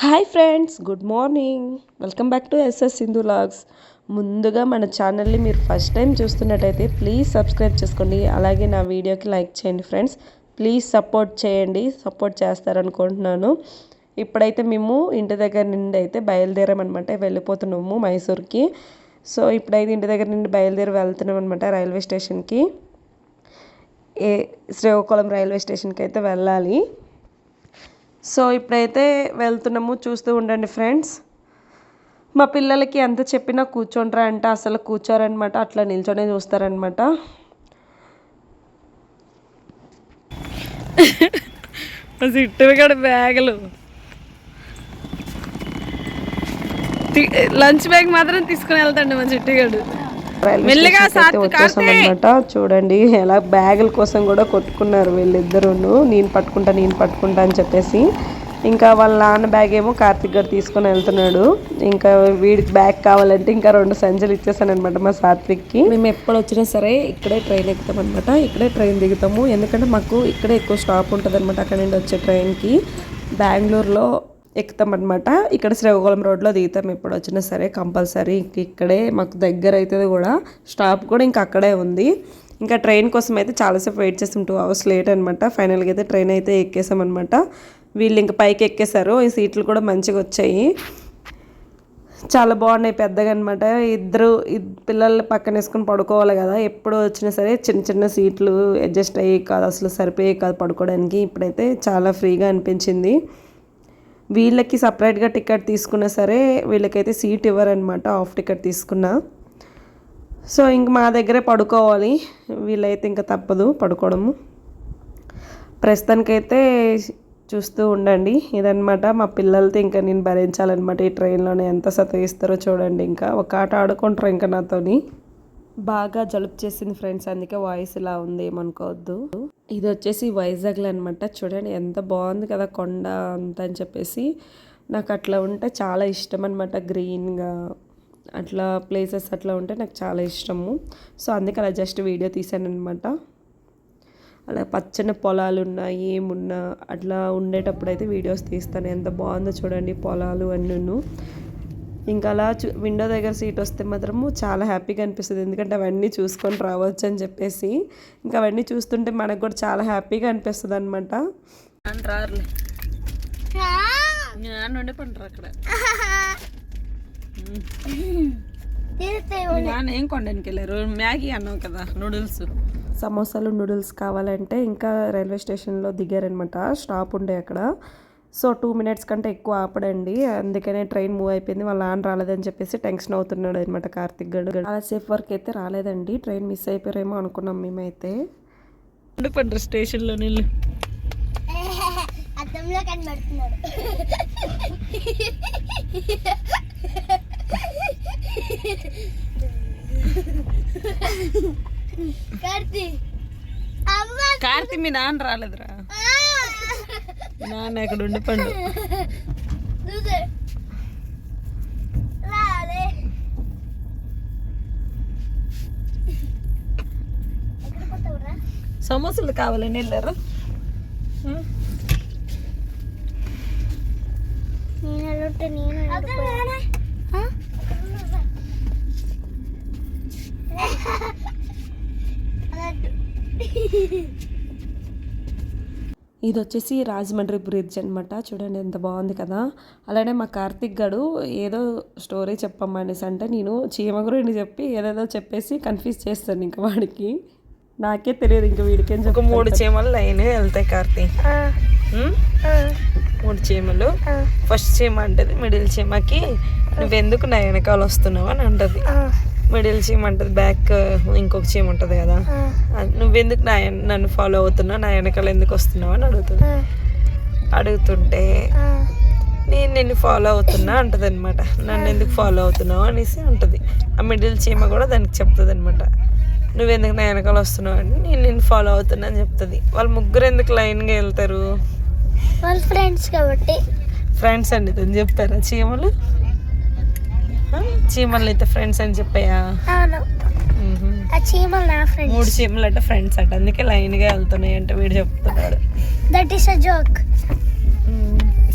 Hi friends good morning. Welcome back to SS Sindhu vlogs. ముందుగా మన ఛానల్ని మీరు ఫస్ట్ టైం చూస్తున్నట్టయితే ప్లీజ్ సబ్స్క్రైబ్ చేసుకోండి. అలాగే నా వీడియోకి లైక్ చేయండి ఫ్రెండ్స్. ప్లీజ్ సపోర్ట్ చేయండి. సపోర్ట్ చేస్తారనుకుంటున్నాను. ఇప్పుడైతే మేము ఇంటి దగ్గర నుండి అయితే బయలుదేరామన్నమాట. వెళ్ళిపోతున్నాము మైసూర్కి. సో ఇప్పుడైతే ఇంటి దగ్గర నుండి బయలుదేరి వెళ్తున్నాం అనమాట రైల్వే స్టేషన్కి. ఏ శ్రీకాకుళం రైల్వే స్టేషన్కి అయితే వెళ్ళాలి. సో ఇప్పుడైతే వెళ్తున్నాము చూస్తూ ఉండండి ఫ్రెండ్స్. మా పిల్లలకి ఎంత చెప్పినా కూర్చోండ్రా అంటే అసలు కూర్చోరనమాట అట్లా నిల్చొనే చూస్తారనమాట సిట్టుగా బ్యాగులు. లంచ్ బ్యాగ్ మాత్రం తీసుకుని వెళ్తాండి మా చిట్టుగాడు రైల్వే అనమాట చూడండి ఎలా బ్యాగుల కోసం కూడా కొట్టుకున్నారు వీళ్ళిద్దరును. నేను పట్టుకుంటా నేను పట్టుకుంటా అని చెప్పేసి. ఇంకా వాళ్ళ నాన్న బ్యాగ్ ఏమో కార్తిక్ గారు తీసుకొని వెళ్తున్నాడు. ఇంకా వీడికి బ్యాగ్ కావాలంటే ఇంకా రెండు సంచులు ఇచ్చేసాను అనమాట మా సాత్విక్కి. మేము ఎప్పుడు వచ్చినా సరే ఇక్కడే ట్రైన్ ఎక్కుతాం అనమాట ఇక్కడే ట్రైన్ దిగుతాము. ఎందుకంటే మాకు ఇక్కడే ఎక్కువ స్టాప్ ఉంటుంది అనమాట అక్కడ నుండి వచ్చే ట్రైన్కి. బెంగళూరులో ఎక్కుతాం అనమాట ఇక్కడ శ్రీకాకుళం రోడ్లో దిగుతాం ఎప్పుడు వచ్చినా సరే కంపల్సరీ. ఇంక ఇక్కడే మాకు దగ్గర అవుతుంది కూడా. స్టాప్ కూడా ఇంకా అక్కడే ఉంది. ఇంకా ట్రైన్ కోసం అయితే చాలాసేపు వెయిట్ చేస్తాం. టూ అవర్స్ లేట్ అనమాట ఫైనల్గా అయితే ట్రైన్ అయితే ఎక్కేసామన్నమాట. వీళ్ళు ఇంకా పైకి ఎక్కేశారు ఈ సీట్లు కూడా మంచిగా వచ్చాయి. చాలా బాగున్నాయి పెద్దగా అనమాట ఇద్దరు పిల్లల్ని పక్కన వేసుకొని పడుకోవాలి కదా. ఎప్పుడు వచ్చినా సరే చిన్న చిన్న సీట్లు అడ్జస్ట్ అయ్యి కాదు అసలు సరిపోయే కాదు పడుకోవడానికి. ఇప్పుడైతే చాలా ఫ్రీగా అనిపించింది. వీళ్ళకి సపరేట్గా టికెట్ తీసుకున్నా సరే వీళ్ళకైతే సీట్ ఇవ్వరనమాట ఆఫ్ టికెట్ తీసుకున్నా. సో ఇంక మా దగ్గరే పడుకోవాలి. వీళ్ళైతే ఇంకా తప్పదు పడుకోవడము. ప్రస్తుతానికైతే చూస్తూ ఉండండి. ఇదనమాట మా పిల్లలతో ఇంకా నేను భరించాలన్నమాట ఈ ట్రైన్లోనే ఎంత సతయిస్తారో చూడండి. ఇంకా ఒక ఆట ఆడుకుంటారు ఇంకా నాతోని. బాగా జలుబు చేసింది ఫ్రెండ్స్ అందుకే వాయిస్ ఇలా ఉంది ఏమనుకోవద్దు. ఇది వచ్చేసి వైజాగ్లో అనమాట చూడండి ఎంత బాగుంది కదా కొండ అంత అని చెప్పేసి. నాకు అట్లా ఉంటే చాలా ఇష్టం అనమాట గ్రీన్గా. అట్లా ప్లేసెస్ అట్లా ఉంటే నాకు చాలా ఇష్టము. సో అందుకే అలా జస్ట్ వీడియో తీసాను అనమాట అలా పచ్చని పొలాలు ఉన్నాయి ఏమున్నా అట్లా ఉండేటప్పుడు అయితే వీడియోస్ తీస్తాను. ఎంత బాగుందో చూడండి పొలాలు అన్నీను. ఇంకా అలా చూ విండో దగ్గర సీట్ వస్తే మాత్రము చాలా హ్యాపీగా అనిపిస్తుంది. ఎందుకంటే అవన్నీ చూసుకొని రావచ్చు అని చెప్పేసి. ఇంకా అవన్నీ చూస్తుంటే మనకు కూడా చాలా హ్యాపీగా అనిపిస్తుంది అనమాట అక్కడ. ఏం కొండానికి వెళ్ళారు? మ్యాగీ అన్నావు కదా నూడిల్స్. సమోసాలు నూడిల్స్ కావాలంటే ఇంకా రైల్వే స్టేషన్లో దిగారనమాట స్టాప్ ఉండే అక్కడ. సో టూ మినిట్స్ కంటే ఎక్కువ ఆపడండి. అందుకనే ట్రైన్ మూవ్ అయిపోయింది. వాళ్ళ నాన్న రాలేదని చెప్పేసి టెన్షన్ అవుతున్నాడు అనమాట కార్తిక్ గడు. అలా సేఫ్ వర్క్ అయితే రాలేదండి. ట్రైన్ మిస్ అయిపోయారేమో అనుకున్నాం మేమైతే. పంటారు స్టేషన్లో నీళ్ళు. అద్దంలో కనబడుతున్నాడు. కార్తీ. అమ్మ. కార్తీ మీ నాన్న రాలేదురా. నాన్న ఇక్కడ ఉండి పండు చూసే రాలే. ఎక్కడ పోతావురా? సమోసాలు కావాలని వెళ్ళారు నేను ఇది వచ్చేసి రాజమండ్రి బ్రిడ్జ్ అనమాట చూడండి ఎంత బాగుంది కదా. అలానే మా కార్తిక్ గడు ఏదో స్టోరీ చెప్పమ్మనేసి అంటే నేను చీమ గురించి చెప్పి ఏదేదో చెప్పేసి కన్ఫ్యూజ్ చేస్తాను ఇంకా వాడికి. నాకే తెలియదు ఇంకా వీడికేం ఒక చెప్ప మూడు చీమలు లైన్ వెళ్తాయి కార్తీ? మూడు చీమలు. ఫస్ట్ చీమ అంటది మిడిల్ చీమకి నువ్వెందుకు నా వెనకాల వస్తున్నావు అని అంటది. మిడిల్ చీమ అంటది బ్యాక్ ఇంకొక చీమ ఉంటది కదా. నువ్వెందుకు నా నన్ను ఫాలో అవుతున్నావు? నా వెనకాల ఎందుకు వస్తున్నావు అని అడుగుతుంది. అడుగుతుంటే నేను నిన్ను ఫాలో అవుతున్నా అంటది అనమాట నన్ను ఎందుకు ఫాలో అవుతున్నావు? అనేసి అంటది ఆ మిడిల్ చీమ కూడా దానికి చెప్తుంది అనమాట నువ్వెందుకు నా వెనకాల వస్తున్నావు? అని నేను నిన్ను ఫాలో అవుతున్నా అని చెప్తుంది. వాళ్ళు ముగ్గురు ఎందుకు లైన్గా వెళ్తారు? వాళ్ళ ఫ్రెండ్స్ కాబట్టి. ఫ్రెండ్స్ అండి తను చెప్పారా చీమలు? చీమలు అయితే ఫ్రెండ్స్ అని చెప్పాయా? మూడు చీమలు అంటే ఫ్రెండ్స్ అంట. అందుకే లైన్గా వెళ్తున్నాయి అంటే వీడు చెప్తున్నాడు. దట్ ఈస్ అ జోక్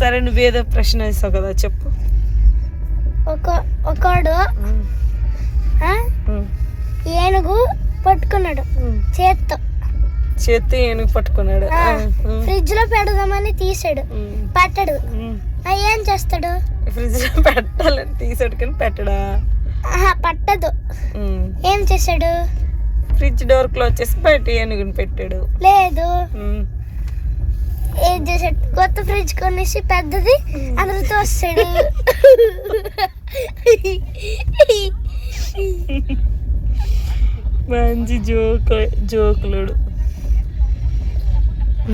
సరే నువ్వేదో ప్రశ్న వేస్తావు కదా చెప్పు. ఒక ఒకడు ఏనుగు పట్టుకున్నాడు. చేత్తో. చేతి ఏనుగు పట్టుకున్నాడు. ఫ్రిడ్జ్లో పెడదామని తీసాడు. పట్టడు. ఏం చేస్తాడు? ఫ్రిడ్జ్లో పెట్టాలని తీసాడుకని పెట్టడా? ఆహా పట్టదు. ఏం చేశాడు? ఫ్రిడ్జ్ డోర్ క్లోజ్ చేసి బయట ఏనుగుని పెట్టాడు. లేదు. ఏం చేశాడు? కొత్త ఫ్రిడ్జ్ కొనేసి పెద్దది అందరితో వస్తాడు మంచి జోక్ జోకులుడు.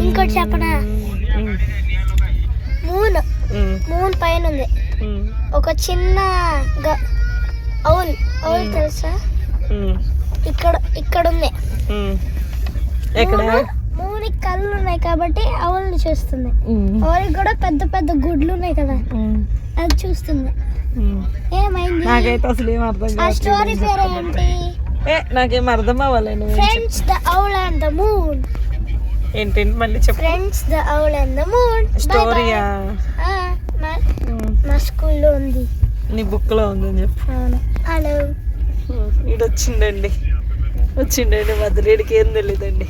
ఇంకోటి చెప్పనా? మూన్. మూన్ పైన ఉంది ఒక చిన్న అవుల్. అవుల్ తెలుసా? ఇక్కడ ఇక్కడ ఉంది. ఎక్కడ? మూని కళ్ళు ఉన్నాయి కాబట్టి అవుల్ని చూస్తుంది. అవులకి కూడా పెద్ద పెద్ద గుడ్లు ఉన్నాయి కదా. అది చూస్తుంది. ఏమైంది? నాకైతే అసలు ఏం అర్థం ఆ స్టోరీ పేరు ఏంటి ఏ నాకేం అర్థం అవ్వాలి నువ్వు friends the owl and the moon. ఏంటేంటి మళ్ళీ చెప్పు. Friends the owl and the moon స్టోరీయా మా స్కూల్లో ఉంది. నీ బుక్లో ఉందని చెప్పు. హలో ఈడు వచ్చిండండి వచ్చిండండి వదిలేడికి ఏం తెలియదండి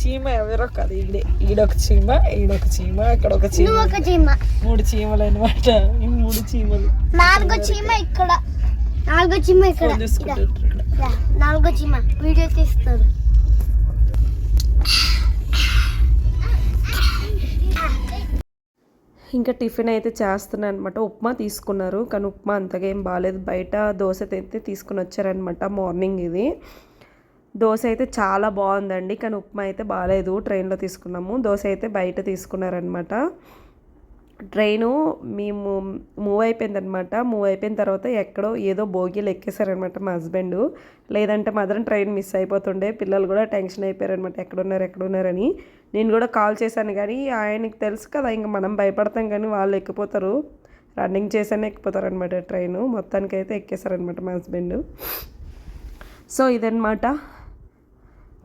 చీమ ఎవరో కాదు ఈడే. ఈడొక చీమ ఈడొక చీమ అక్కడ ఒక చీమ. ఒక చీమ. మూడు చీమలు అనమాట ఈ మూడు చీమలు. నాలుగో చీమ ఇక్కడ. నాలుగో చీమ ఇక్కడ. ఇక్కడ. నాలుగో చీమ. వీడియో తీస్తారు ఇంకా టిఫిన్ అయితే చేస్తున్నాను అనమాట ఉప్మా తీసుకున్నారు. కానీ ఉప్మా అంతగా ఏం బాగాలేదు బయట దోశ అయితే తీసుకుని వచ్చారనమాట మార్నింగ్ ఇది. దోశ అయితే చాలా బాగుందండి. కానీ ఉప్మా అయితే బాగాలేదు ట్రైన్లో తీసుకున్నాము. దోశ అయితే బయట తీసుకున్నారనమాట. ట్రైను మేము మూవ్ అయిపోయిందనమాట మూవ్ అయిపోయిన తర్వాత ఎక్కడో ఏదో బోగీలు ఎక్కేసారనమాట మా హస్బెండ్. లేదంటే మాత్రం ట్రైన్ మిస్ అయిపోతుండే. పిల్లలు కూడా టెన్షన్ అయిపోయారనమాట ఎక్కడున్నారు ఎక్కడున్నారని. నేను కూడా కాల్ చేశాను కానీ ఆయనకి తెలుసు కదా ఇంకా మనం భయపడతాం కానీ వాళ్ళు ఎక్కిపోతారు. Running చేసానే ఎక్కిపోతారనమాట train. మొత్తానికి అయితే ఎక్కేసారనమాట మా హస్బెండ్. సో ఇదన్నమాట.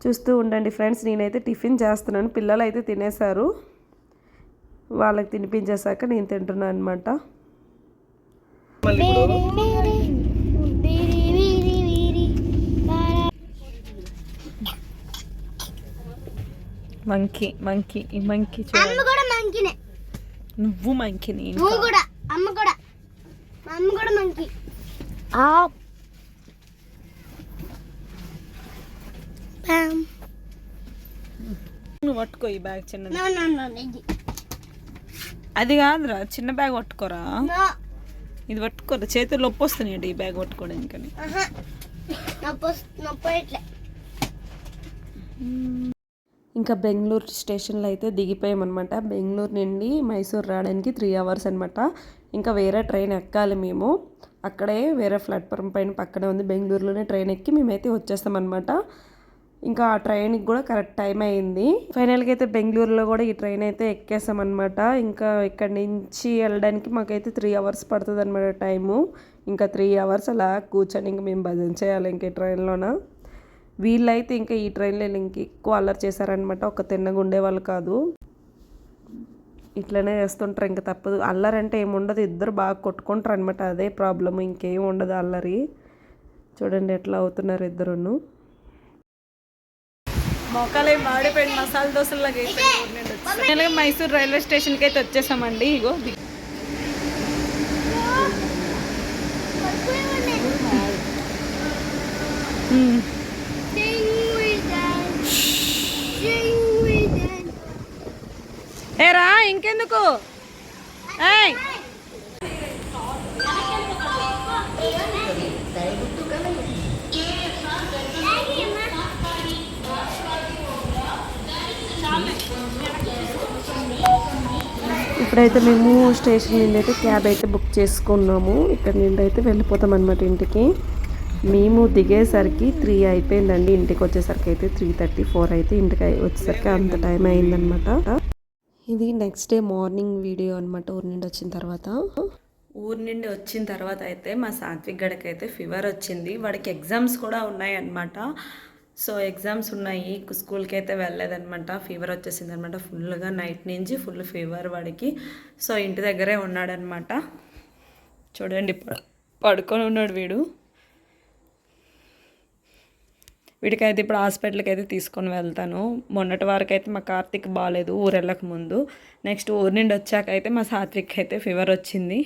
చూస్తూ ఉండండి ఫ్రెండ్స్. నేనైతే టిఫిన్ చేస్తున్నాను. పిల్లలు అయితే తినేశారు. వాళ్ళకి తినిపించేశాక నేను తింటున్నాను అనమాట. మంకీ మంకీ ఈ మంకీ అమ్మ చూడండి కూడా మంకినే నువ్వు మంకీని నువ్వు కూడా అమ్మ కూడా. అమ్మ కూడా మంకి పామ్. నువ్వు పట్టుకో ఈ బ్యాగ్ చిన్నది. No, no, no, ఇది. అది కాదురా చిన్న బ్యాగ్ పట్టుకోరా. ఇది పట్టుకోరా చేతులు నొప్పి వస్తున్నాయి ఈ బ్యాగ్ పట్టుకోవడానికని. ఇంకా బెంగళూరు స్టేషన్లో అయితే దిగిపోయామన్నమాట. బెంగళూరు నుండి మైసూర్ రావడానికి త్రీ అవర్స్ అనమాట ఇంకా వేరే ట్రైన్ ఎక్కాలి మేము. అక్కడే వేరే ప్లాట్ఫామ్ పైన పక్కనే ఉంది. బెంగళూరులోనే ట్రైన్ ఎక్కి మేమైతే వచ్చేస్తామన్నమాట. ఇంకా ఆ ట్రైన్కి కూడా కరెక్ట్ టైం అయింది. ఫైనల్గా అయితే బెంగళూరులో కూడా ఈ ట్రైన్ అయితే ఎక్కేసామన్నమాట. ఇంకా ఇక్కడ నుంచి వెళ్ళడానికి మాకైతే త్రీ అవర్స్ పడుతుంది అనమాట టైము. ఇంకా త్రీ అవర్స్ అలా కూర్చొని ఇంకా మేము భజన చేయాలి ఇంక ఈ ట్రైన్లోన. వీళ్ళైతే ఇంకా ఈ ట్రైన్లో ఇంక ఎక్కువ అల్లరి చేశారనమాట ఒక తిన్నగా ఉండేవాళ్ళు కాదు. ఇట్లనే చేస్తుంటారు ఇంకా తప్పదు. అల్లరి అంటే ఏముండదు ఇద్దరు బాగా కొట్టుకుంటారు అనమాట అదే ప్రాబ్లం ఇంకేం ఉండదు అల్లరి. చూడండి ఎట్లా అవుతున్నారు ఇద్దరును. మొక్కలే మాడిపోయిన మసాలా దోశలాగా అయిపోయింది మైసూర్ రైల్వే స్టేషన్కి అయితే వచ్చేసామండి ఇగో ఏరా ఇంకెందుకు? ఏయ్ ఇప్పుడైతే మేము స్టేషన్ నుండి అయితే క్యాబ్ అయితే బుక్ చేసుకున్నాము. ఇక్కడ నుండి అయితే వెళ్ళిపోతాం అనమాట ఇంటికి. మేము దిగేసరికి త్రీ అయిపోయిందండి. ఇంటికి వచ్చేసరికి అయితే త్రీ థర్టీ ఫోర్ అయితే ఇంటికి వచ్చేసరికి అంత టైం అయిందనమాట ఇది నెక్స్ట్ డే మార్నింగ్ వీడియో అనమాట ఊరి నుండి వచ్చిన తర్వాత. ఊరి నుండి వచ్చిన తర్వాత అయితే మా సాత్విక్ గడికి అయితే ఫీవర్ వచ్చింది. వాడికి ఎగ్జామ్స్ కూడా ఉన్నాయన్నమాట. సో ఎగ్జామ్స్ ఉన్నాయి స్కూల్కి అయితే వెళ్ళలేదనమాట ఫీవర్ వచ్చేసింది అనమాట ఫుల్గా నైట్ నుంచి ఫుల్ ఫీవర్ వాడికి. సో ఇంటి దగ్గరే ఉన్నాడనమాట చూడండి పడుకొని ఉన్నాడు వీడు. వీడికైతే ఇప్పుడు హాస్పిటల్కి అయితే తీసుకొని వెళ్తాను. మొన్నటి వరకు అయితే మా కార్తీక్ బాగాలేదు ఊరు వెళ్ళక ముందు. నెక్స్ట్ ఊరి నుండి వచ్చాక అయితే మా సాత్విక్ అయితే ఫీవర్ వచ్చింది.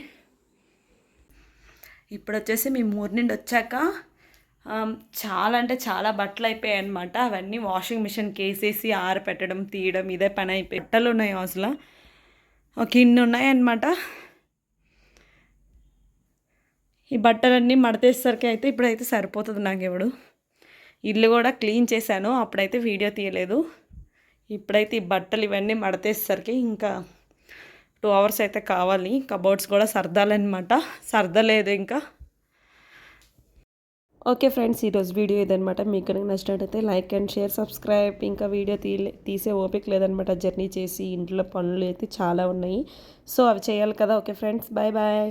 ఇప్పుడు వచ్చేసి మేము ఊరి నుండి వచ్చాక చాలా అంటే చాలా బట్టలు అయిపోయాయి అనమాట అవన్నీ వాషింగ్ మిషన్కి వేసేసి ఆరపెట్టడం తీయడం ఇదే పని అయిపోయి బట్టలు ఉన్నాయి అసలు. ఒక ఇన్ని ఉన్నాయన్నమాట ఈ బట్టలన్నీ మడతేసరికి అయితే ఇప్పుడైతే సరిపోతుంది నాకు ఎవడు. ఇల్లు కూడా క్లీన్ చేశాను అప్పుడైతే వీడియో తీయలేదు. ఇప్పుడైతే ఈ బట్టలు ఇవన్నీ మడతేసరికి ఇంకా టూ అవర్స్ అయితే కావాలి. కబోర్డ్స్ కూడా సర్దాలన్నమాట సర్దలేదు ఇంకా. ఓకే ఫ్రెండ్స్ ఈరోజు వీడియో ఇదనమాట మీకు కనుక నచ్చినట్టయితే లైక్ అండ్ షేర్ సబ్స్క్రైబ్. ఇంకా వీడియో తీ తీసే ఓపిక లేదనమాట జర్నీ చేసి ఇంట్లో పనులు అయితే చాలా ఉన్నాయి. సో అవి చేయాలి కదా. Okay friends bye bye.